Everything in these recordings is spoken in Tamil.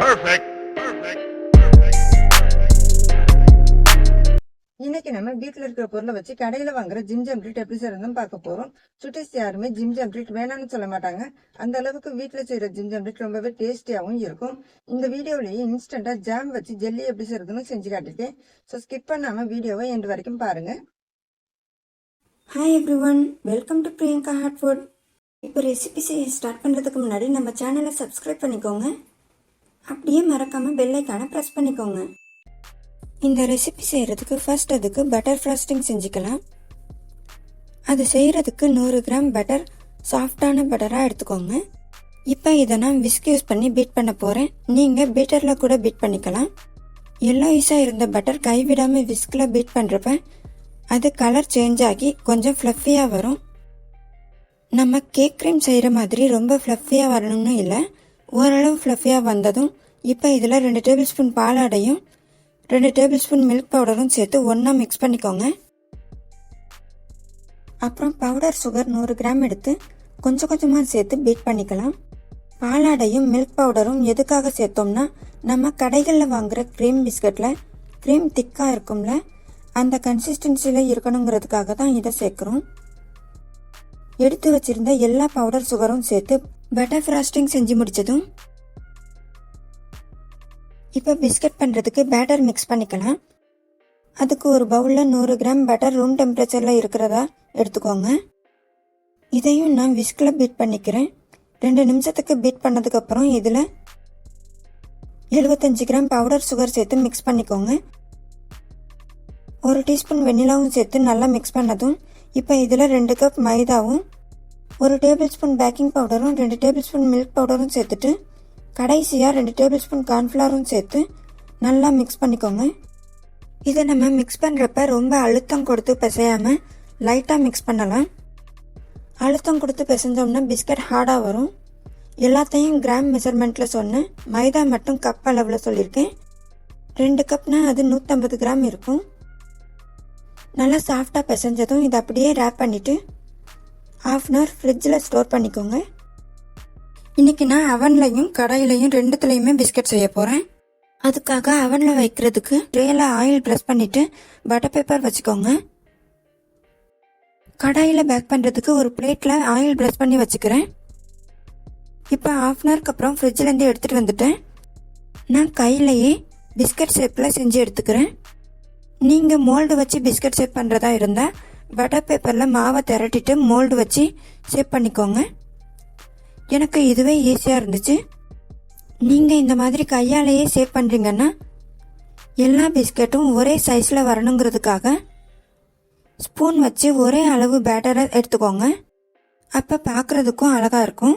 Perfect. Perfect. இன்னைக்கு நம்ம வீட்ல இருக்கிற பொருளை வச்சு கடையில வாங்குற ஜிம் ஜம் ட்ரீட் எப்படி செய்யறதுன்னு பார்க்க போறோம். சுட்டிஸ் யாருமே ஜிம் ஜம் ட்ரீட் வேணாம்னு சொல்ல மாட்டாங்க. அந்த அளவுக்கு வீட்ல செய்யற ஜிம் ஜம் ட்ரீட் ரொம்பவே டேஸ்டியாவும் இருக்கும். இந்த வீடியோலயே இன்ஸ்டன்டா ஜாம் வச்சு ஜெல்லி எப்படி செய்யறதுன்னு செஞ்சு காட்டிருக்கேன் ஸோ ஸ்கிப் பண்ணாம வீடியோவை எண்டு வரைக்கும் பாருங்க. Hi everyone welcome to Priyanka hot food இப்போ ரெசிபி செய்ய ஸ்டார்ட் பண்ணுறதுக்கு முன்னாடி நம்ம சேனலை சப்ஸ்கிரைப் பண்ணிக்கோங்க. அப்படியே மறக்காமல் பெல்லைக்கான ப்ரெஸ் பண்ணிக்கோங்க. இந்த ரெசிபி செய்கிறதுக்கு ஃபர்ஸ்ட் அதுக்கு பட்டர் ஃப்ராஸ்டிங் செஞ்சுக்கலாம். அது செய்கிறதுக்கு நூறு கிராம் பட்டர் சாஃப்டான பட்டராக எடுத்துக்கோங்க. இப்போ இதை நான் விஸ்க் யூஸ் பண்ணி பீட் பண்ண போகிறேன் நீங்கள் பீட்டரில் கூட பீட் பண்ணிக்கலாம். எல்லோயிஸாக இருந்த பட்டர் கைவிடாமல் விஸ்கில் பீட் பண்ணுறப்ப அது கலர் சேஞ்ச் ஆகி கொஞ்சம் ஃப்ளஃபியாக வரும். நம்ம கேக் க்ரீம் செய்கிற மாதிரி ரொம்ப ஃப்ளஃபியாக வரணும்னு இல்லை. ஓரளவு ஃப்ளஃபியாக வந்ததும் இப்போ இதில் ரெண்டு டேபிள் ஸ்பூன் பாலாடையும் ரெண்டு டேபிள் ஸ்பூன் மில்க் பவுடரும் சேர்த்து ஒன்றா மிக்ஸ் பண்ணிக்கோங்க. அப்புறம் பவுடர் சுகர் நூறு கிராம் எடுத்து கொஞ்சம் கொஞ்சமாக சேர்த்து பீட் பண்ணிக்கலாம். பாலாடையும் மில்க் பவுடரும் எதுக்காக சேர்த்தோம்னா நம்ம கடைகளில் வாங்குற க்ரீம் பிஸ்கட்டில் க்ரீம் திக்காக இருக்கும்ல அந்த கன்சிஸ்டன்சியில் இருக்கணுங்கிறதுக்காக தான் இதை சேர்க்குறோம். எடுத்து வச்சிருந்த எல்லா பவுடர் சுகரும் சேர்த்து பட்டர் ஃப்ராஸ்டிங் செஞ்சு முடிச்சதும் இப்போ பிஸ்கட் பண்ணுறதுக்கு பேட்டர் மிக்ஸ் பண்ணிக்கலாம். அதுக்கு ஒரு பவுலில் நூறு கிராம் பட்டர் ரூம் டெம்பரேச்சரில் இருக்கிறதா எடுத்துக்கோங்க. இதையும் நான் விஸ்கில் பீட் பண்ணிக்கிறேன். ரெண்டு நிமிஷத்துக்கு பீட் பண்ணதுக்கப்புறம் இதில் எழுபத்தஞ்சு கிராம் பவுடர் சுகர் சேர்த்து மிக்ஸ் பண்ணிக்கோங்க. ஒரு டீஸ்பூன் வெண்ணிலாவும் சேர்த்து நல்லா மிக்ஸ் பண்ணதும் இப்போ இதில் ரெண்டு கப் மைதாவும் ஒரு டேபிள் ஸ்பூன் பேக்கிங் பவுடரும் ரெண்டு டேபிள் ஸ்பூன் மில்க் பவுடரும் சேர்த்துட்டு கடைசியாக ரெண்டு டேபிள் ஸ்பூன் கார்ன்ஃப்ளவரும் சேர்த்து நல்லா மிக்ஸ் பண்ணிக்கோங்க. இதை நம்ம மிக்ஸ் பண்ணுறப்ப ரொம்ப அழுத்தம் கொடுத்து பிசையாமல் லைட்டாக மிக்ஸ் பண்ணலாம். அழுத்தம் கொடுத்து பிசைஞ்சோம்னா பிஸ்கட் ஹார்டாக வரும். எல்லாத்தையும் கிராம் மெஷர்மெண்ட்டில் சொன்னேன் மைதா மட்டும் கப் அளவில் சொல்லியிருக்கேன். ரெண்டு கப்னா அது நூற்றம்பது கிராம் இருக்கும். நல்லா சாஃப்டாக பிசைஞ்சதும் இதை அப்படியே ரேப் பண்ணிவிட்டு ஹாஃப் அன் ஹவர் ஃப்ரிட்ஜில் ஸ்டோர் பண்ணிக்கோங்க. இன்னைக்கு நான் அவன்லையும் கடாயிலையும் ரெண்டுத்துலையுமே பிஸ்கட் செய்ய போகிறேன் அதுக்காக அவனில் வைக்கிறதுக்கு ட்ரேயில் ஆயில் ப்ரெஸ் பண்ணிவிட்டு பட்டர் பேப்பர் வச்சுக்கோங்க. கடாயில் பேக் பண்ணுறதுக்கு ஒரு பிளேட்டில் ஆயில் ப்ரெஸ் பண்ணி வச்சுக்கிறேன். இப்போ ஹாஃப் அன் ஹவருக்கு அப்புறம் ஃப்ரிட்ஜிலேருந்து எடுத்துகிட்டு வந்துட்டேன். நான் கையிலையே பிஸ்கட் ஷேப்பில் செஞ்சு எடுத்துக்கிறேன். நீங்கள் மோல்டு வச்சு பிஸ்கட் ஷேப் பண்ணுறதா இருந்தால் வடை பேப்பரில் மாவை திரட்டிட்டு மோல்டு வச்சு ஷேப் பண்ணிக்கோங்க. எனக்கு இதுவே ஈஸியாக இருந்துச்சு. நீங்கள் இந்த மாதிரி கையாலேயே சேவ் பண்ணுறீங்கன்னா எல்லா பிஸ்கட்டும் ஒரே சைஸில் வரணுங்கிறதுக்காக ஸ்பூன் வச்சு ஒரே அளவு பேட்டரை எடுத்துக்கோங்க. அப்போ பார்க்குறதுக்கும் அழகாக இருக்கும்.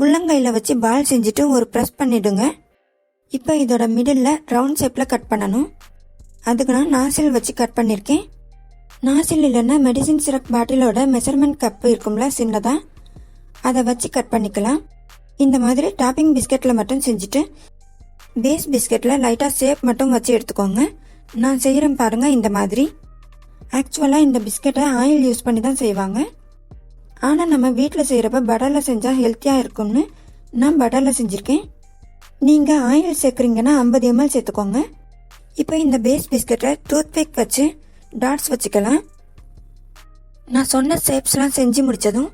உள்ளங்கையில் வச்சு பால் செஞ்சுட்டு ஒரு ப்ரெஸ் பண்ணிவிடுங்க இப்போ இதோட மிடில் ரவுண்ட் ஷேப்பில் கட் பண்ணணும். அதுக்கு நான் நாசில் வச்சு கட் பண்ணியிருக்கேன் நாசில் இல்லைன்னா மெடிசின் சிரப் பாட்டிலோட மெஷர்மெண்ட் கப் இருக்கும்ல சின்னதா? அதை வச்சு கட் பண்ணிக்கலாம். இந்த மாதிரி டாப்பிங் பிஸ்கெட்டில் மட்டும் செஞ்சுட்டு பேஸ் பிஸ்கெட்டில் லைட்டாக ஷேப் மட்டும் வச்சு எடுத்துக்கோங்க. நான் செய்கிறேன் பாருங்கள் இந்த மாதிரி. ஆக்சுவலாக இந்த பிஸ்கெட்டை ஆயில் யூஸ் பண்ணி தான் செய்வாங்க. ஆனால் நம்ம வீட்டில் செய்கிறப்ப பட்டரில் செஞ்சால் ஹெல்த்தியாக இருக்கும்னு நான் பட்டரில் செஞ்சுருக்கேன். நீங்கள் ஆயில் சேர்க்குறீங்கன்னா ஐம்பது எம்எல் சேர்த்துக்கோங்க. இப்போ இந்த பேஸ் பிஸ்கெட்டை டூத் பேக் வச்சு டாட்ஸ் வச்சுக்கலாம். நான் சொன்ன ஷேப்ஸ்லாம் செஞ்சு முடித்ததும்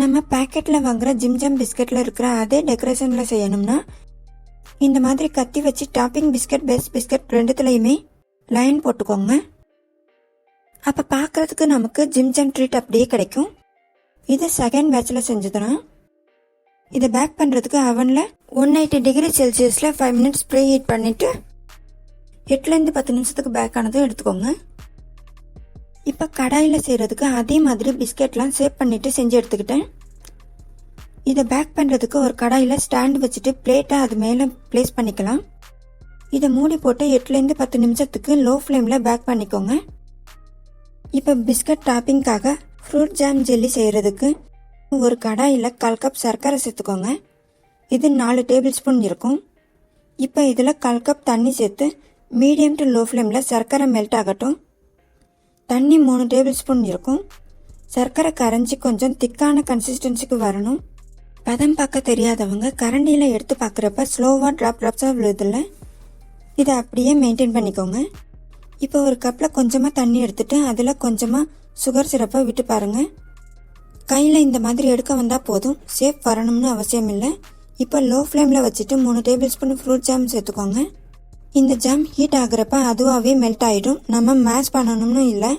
நம்ம பேக்கெட்டில் வாங்குற ஜிம்ஜம் பிஸ்கட்டில் இருக்கிற அதே டெக்கரேஷனில் செய்யணும்னா இந்த மாதிரி கத்தி வச்சு டாப்பிங் பிஸ்கட் பேஸ் பிஸ்கட் ரெண்டுத்துலேயுமே லைன் போட்டுக்கோங்க. அப்போ பார்க்குறதுக்கு நமக்கு ஜிம்ஜம் ட்ரீட் அப்படியே கிடைக்கும். இது செகண்ட் பேட்சில் செஞ்சதுனா இதை பேக் பண்ணுறதுக்கு அவனில் ஒன் எயிட்டி டிகிரி செல்சியஸில் ஃபைவ் மினிட்ஸ் ப்ரீ ஹீட் பண்ணிவிட்டு எட்டுலேருந்து பத்து நிமிஷத்துக்கு பேக் ஆனதும் எடுத்துக்கோங்க. இப்போ கடாயில் செய்கிறதுக்கு அதே மாதிரி பிஸ்கெட்லாம் சேவ் பண்ணிவிட்டு செஞ்சு எடுத்துக்கிட்டேன். இதை பேக் பண்ணுறதுக்கு ஒரு கடாயில் ஸ்டாண்ட் வச்சுட்டு பிளேட்டை அது மேலே ப்ளேஸ் பண்ணிக்கலாம். இதை மூடி போட்டு எட்டுலேருந்து பத்து நிமிஷத்துக்கு லோ ஃப்ளேமில் பேக் பண்ணிக்கோங்க. இப்போ பிஸ்கட் டாப்பிங்காக ஃப்ரூட் ஜாம் ஜெல்லி செய்கிறதுக்கு ஒரு கடாயில் கால் கப் சர்க்கரை சேர்த்துக்கோங்க. இது நாலு டேபிள் ஸ்பூன் இருக்கும். இப்போ இதில் கால் கப் தண்ணி சேர்த்து மீடியம் டு லோ ஃப்ளேமில் சர்க்கரை மெல்ட் ஆகட்டும். தண்ணி மூணு டேபிள் ஸ்பூன் இருக்கும். சர்க்கரை கரைஞ்சி கொஞ்சம் திக்கான கன்சிஸ்டன்சிக்கு வரணும். பதம் பார்க்க தெரியாதவங்க கரண்டியில் எடுத்து பார்க்குறப்ப ஸ்லோவாக ட்ராப் ட்ராப்ஸாக விழுதில்ல இதை அப்படியே மெயின்டைன் பண்ணிக்கோங்க. இப்போ ஒரு கப்பில் கொஞ்சமாக தண்ணி எடுத்துட்டு அதில் கொஞ்சமாக சுகர் சிரப்பை விட்டு பாருங்கள் கையில் இந்த மாதிரி எடுக்க வந்தால் போதும். சேஃப் வரணும்னு அவசியம் இல்லை இப்போ லோ ஃப்ளேமில் வச்சுட்டு மூணு டேபிள் ஸ்பூன் ஃப்ரூட் ஜாம் சேர்த்துக்கோங்க. இந்த ஜாம் ஹீட் ஆகுறப்ப அதுவாகவே மெல்ட் ஆகிடும் நம்ம மேஷ் பண்ணணும்னு இல்லை.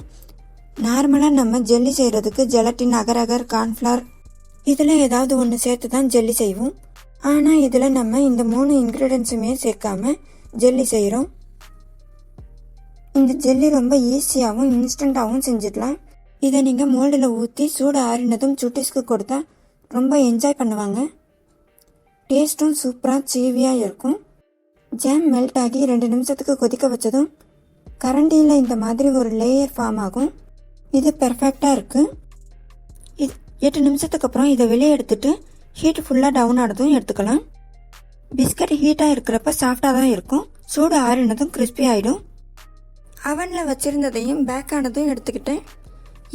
நார்மலாக நம்ம ஜெல்லி செய்கிறதுக்கு ஜெலட்டின் அகர் அகர் கார்ன்ஃப்ளவர் இதில் ஏதாவது ஒன்று சேர்த்து தான் ஜெல்லி செய்வோம். ஆனால் இதில் நம்ம இந்த மூணு இன்க்ரீடியன்ஸுமே சேர்க்காம ஜெல்லி செய்கிறோம் இந்த ஜெல்லி ரொம்ப ஈஸியாகவும் இன்ஸ்டண்ட்டாகவும் செஞ்சிடலாம். இதை நீங்கள் மோல்டில் ஊற்றி சூடு ஆறினதும் சுட்டிஸ்க்கு கொடுத்தா ரொம்ப என்ஜாய் பண்ணுவாங்க. டேஸ்ட்டும் சூப்பராக சீவியாக இருக்கும். ஜாம் மெல்ட் ஆகி ரெண்டு நிமிஷத்துக்கு கொதிக்க வச்சதும் கரண்டியில் இந்த மாதிரி ஒரு லேயர் ஃபார்ம் ஆகும். இது பெர்ஃபெக்டாக இருக்குது இது எட்டு நிமிஷத்துக்கு அப்புறம் இதை வெளியே எடுத்துட்டு ஹீட் ஃபுல்லாக டவுன் ஆனதும் எடுத்துக்கலாம். பிஸ்கட் ஹீட்டாக இருக்கிறப்ப சாஃப்டாக தான் இருக்கும். சூடு ஆறினதும் கிறிஸ்பி ஆகிடும் அவனில் வச்சுருந்ததையும் பேக் ஆனதும் எடுத்துக்கிட்டேன்.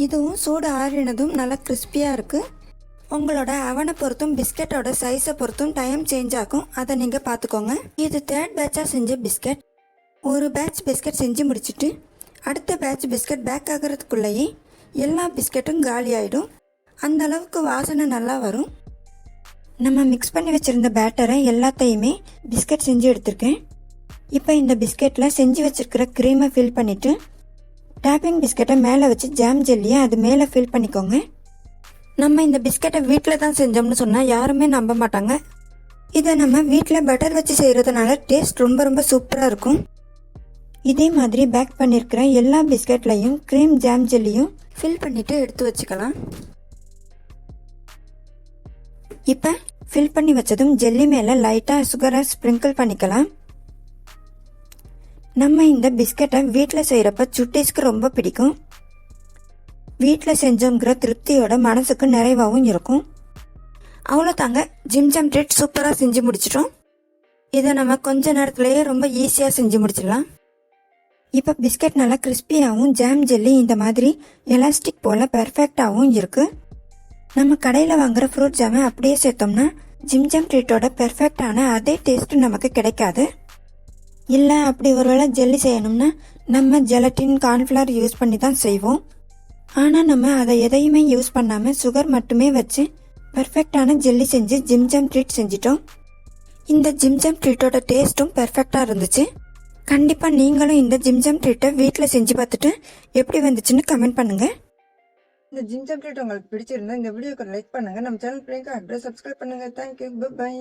இதுவும் சூடு ஆறினதும் நல்லா கிறிஸ்பியாக இருக்குது உங்களோட அவனை பொறுத்தும் பிஸ்கெட்டோட சைஸை பொறுத்தும் டைம் சேஞ்ச் ஆகும். அதை நீங்கள் பார்த்துக்கோங்க. இது தேர்ட் பேட்சாக செஞ்ச பிஸ்கெட் ஒரு பேட்ச் பிஸ்கெட் செஞ்சு முடிச்சிட்டு அடுத்த பேட்ச் பிஸ்கெட் பேக் ஆகிறதுக்குள்ளேயே எல்லா பிஸ்கெட்டும் காலி ஆகிடும் அந்த அளவுக்கு வாசனை நல்லா வரும். நம்ம மிக்ஸ் பண்ணி வச்சுருந்த பேட்டரை எல்லாத்தையுமே பிஸ்கட் செஞ்சு எடுத்திருக்கேன். இப்போ இந்த பிஸ்கெட்டில் செஞ்சு வச்சுருக்கிற க்ரீமை ஃபில் பண்ணிவிட்டு டேப்பிங் பிஸ்கெட்டை மேலே வச்சு ஜாம் ஜெல்லியை அது மேலே ஃபில் பண்ணிக்கோங்க. நம்ம இந்த பிஸ்கெட்டை வீட்டில் தான் செஞ்சோம்னு சொன்னால் யாருமே நம்ப மாட்டாங்க. இதை நம்ம வீட்டில் பட்டர் வச்சு செய்கிறதுனால டேஸ்ட் ரொம்ப ரொம்ப சூப்பராக இருக்கும். இதே மாதிரி பேக் பண்ணியிருக்கிற எல்லா பிஸ்கெட்லையும் க்ரீம் ஜாம் ஜெல்லியும் ஃபில் பண்ணிவிட்டு எடுத்து வச்சுக்கலாம். இப்போ ஃபில் பண்ணி வச்சதும் ஜெல்லி மேலே லைட்டாக சுகரை ஸ்ப்ரிங்கிள் பண்ணிக்கலாம். நம்ம இந்த பிஸ்கெட்டை வீட்டில் செய்கிறப்ப சுட்டீஸ்க்கு ரொம்ப பிடிக்கும். வீட்டில் செஞ்சோங்கிற திருப்தியோட மனசுக்கு நிறைவாகவும் இருக்கும். அவ்வளோதாங்க. ஜிம் ஜம் ட்ரீட் சூப்பராக செஞ்சு முடிச்சிட்டோம். இதை நம்ம கொஞ்ச நேரத்துலேயே ரொம்ப ஈஸியாக செஞ்சு முடிச்சிடலாம். இப்போ பிஸ்கட் நல்லா கிறிஸ்பியாகவும் ஜாம் ஜெல்லி இந்த மாதிரி எலாஸ்டிக் போல் பெர்ஃபெக்டாகவும் இருக்குது நம்ம கடையில் வாங்குற ஃப்ரூட் ஜாமை அப்படியே சேர்த்தோம்னா ஜிம் ஜம் ட்ரீட்டோட பெர்ஃபெக்டான அதே டேஸ்ட் நமக்கு கிடைக்காது. இல்லை அப்படி ஒருவேளை ஜெல்லி செய்யணும்னா நம்ம ஜெலட்டின் கார்ன்ஃப்ளவர் யூஸ் பண்ணி தான் செய்வோம். ஆனால் நம்ம அதை எதையுமே யூஸ் பண்ணாமல் சுகர் மட்டுமே வச்சு பர்ஃபெக்டான ஜெல்லி செஞ்சு ஜிம் ஜம் ட்ரீட் செஞ்சிட்டோம். இந்த ஜிம் ஜம் ட்ரீட்டோட டேஸ்ட்டும் பர்ஃபெக்டாக இருந்துச்சு. கண்டிப்பாக நீங்களும் இந்த ஜிம் ஜம் ட்ரீட்டை வீட்டில் செஞ்சு பார்த்துட்டு எப்படி வந்துச்சுன்னு கமெண்ட் பண்ணுங்கள் இந்த ஜிஞ்சர் ட்ரீட் உங்களுக்கு பிடிச்சிருந்தா இந்த வீடியோக்கு லைக் பண்ணுங்க. நம்ம சேனல் பிள்ளைங்க அட்ரஸ் சப்ஸ்கிரைப் பண்ணுங்க. Thank you bye